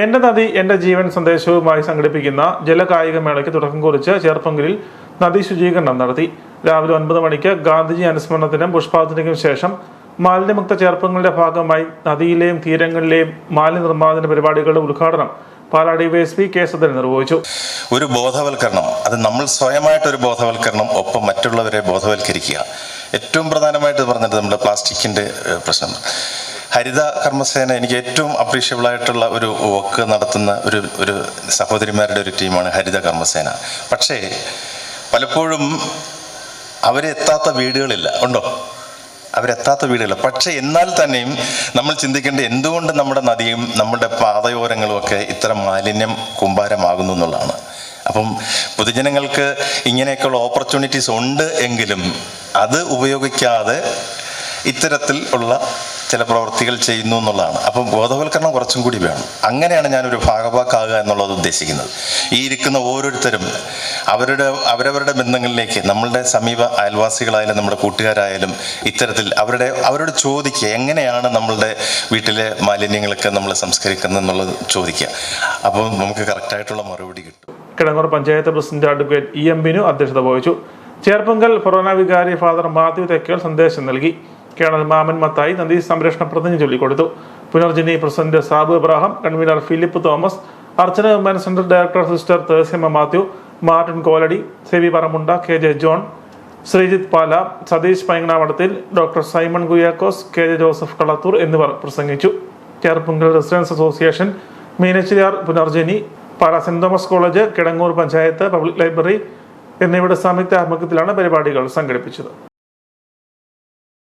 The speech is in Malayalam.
എന്റെ നദി എന്റെ ജീവൻ സന്ദേശവുമായി സംഘടിപ്പിക്കുന്ന ജലകായിക മേളയ്ക്ക് തുടക്കം കുറിച്ച് ചേർപ്പങ്കരിൽ നദി ശുചീകരണം നടത്തി. രാവിലെ ഒൻപത് മണിക്ക് ഗാന്ധിജി അനുസ്മരണത്തിനും പുഷ്പാർച്ചനയ്ക്കും ശേഷം മാലിന്യമുക്ത ചേർപ്പങ്ങളുടെ ഭാഗമായി നദിയിലെയും തീരങ്ങളിലെയും മാലിന്യ നിർമ്മാർജന പരിപാടികളുടെ ഉദ്ഘാടനം പാലാ ഡിവൈഎസ്പി കെ സദൻ നിർവഹിച്ചു. ഒരു ബോധവൽക്കരണം. അത് നമ്മൾ സ്വയമായിട്ട് ഒരു ബോധവൽക്കരണം ഒപ്പം മറ്റുള്ളവരെ ബോധവൽക്കരിക്കുക. ഏറ്റവും പ്രധാനമായിട്ട് പറഞ്ഞത് നമ്മുടെ പ്ലാസ്റ്റിക്കിന്റെ പ്രശ്നം. ഹരിത കർമ്മസേന എനിക്ക് ഏറ്റവും അപ്രീഷ്യബിൾ ആയിട്ടുള്ള ഒരു വർക്ക് നടത്തുന്ന ഒരു ഒരു സഹോദരിമാരുടെ ഒരു ടീമാണ് ഹരിത കർമ്മസേന. പക്ഷേ പലപ്പോഴും അവരെത്താത്ത വീടുകളില്ല. ഉണ്ടോ? അവരെത്താത്ത വീടുകളില്ല. പക്ഷെ എന്നാൽ തന്നെയും നമ്മൾ ചിന്തിക്കേണ്ടത് എന്തുകൊണ്ട് നമ്മുടെ നദിയും നമ്മുടെ പാതയോരങ്ങളും ഒക്കെ ഇത്ര മാലിന്യം കുമ്പാരമാകുന്നു എന്നുള്ളതാണ്. അപ്പം പൊതുജനങ്ങൾക്ക് ഇങ്ങനെയൊക്കെയുള്ള ഓപ്പർച്യൂണിറ്റീസ് ഉണ്ട് എങ്കിലും അത് ഉപയോഗിക്കാതെ ഇത്തരത്തിൽ ഉള്ള ചില പ്രവൃത്തികൾ ചെയ്യുന്നു എന്നുള്ളതാണ്. അപ്പം ബോധവൽക്കരണം കുറച്ചും കൂടി വേണം. അങ്ങനെയാണ് ഞാനൊരു ഭാഗവാക്കാകുക എന്നുള്ളത് ഉദ്ദേശിക്കുന്നത്. ഈ ഇരിക്കുന്ന ഓരോരുത്തരും അവരുടെ അവരവരുടെ ബന്ധങ്ങളിലേക്ക് നമ്മളുടെ സമീപ അയൽവാസികളായാലും നമ്മുടെ കൂട്ടുകാരായാലും ഇത്തരത്തിൽ അവരുടെ അവരോട് ചോദിക്കുക എങ്ങനെയാണ് നമ്മളുടെ വീട്ടിലെ മാലിന്യങ്ങളൊക്കെ നമ്മൾ സംസ്കരിക്കുന്നത് എന്നുള്ളത് ചോദിക്കുക. അപ്പോൾ നമുക്ക് കറക്റ്റായിട്ടുള്ള മറുപടി കിട്ടും. Kidangoor panchayat president advocate E M Binu അധ്യക്ഷത വഹിച്ചു. ചേർപ്പങ്കൽ ഫൊറോന വികാരി ഫാദർ മാത്യു തെക്കേൽ സന്ദേശം നൽകി. കേണൽ മാമൻ മത്തായി നദീ സംരക്ഷണ പ്രതിജ്ഞ ചൊല്ലിക്കൊടുത്തു. Punarjani president Sabu Abraham convenor Philip Thomas Archana വിമാന centre director sister Thessiamma Mathew Martin Koladi Sevi Paramunda K J John Sreejith Pala Satheesh പൈങ്ങണാവടത്തിൽ doctor Simon Kuriakose K J Joseph Kalathoor എന്നിവർ പ്രസംഗിച്ചു. Cherpunkal residents association Meenachilar Punarjani Pala saint Thomas college Kidangoor panchayat public library എന്നിവയുടെ സംയുക്ത ആഭിമുഖ്യത്തിലാണ് പരിപാടികൾ സംഘടിപ്പിച്ചത്.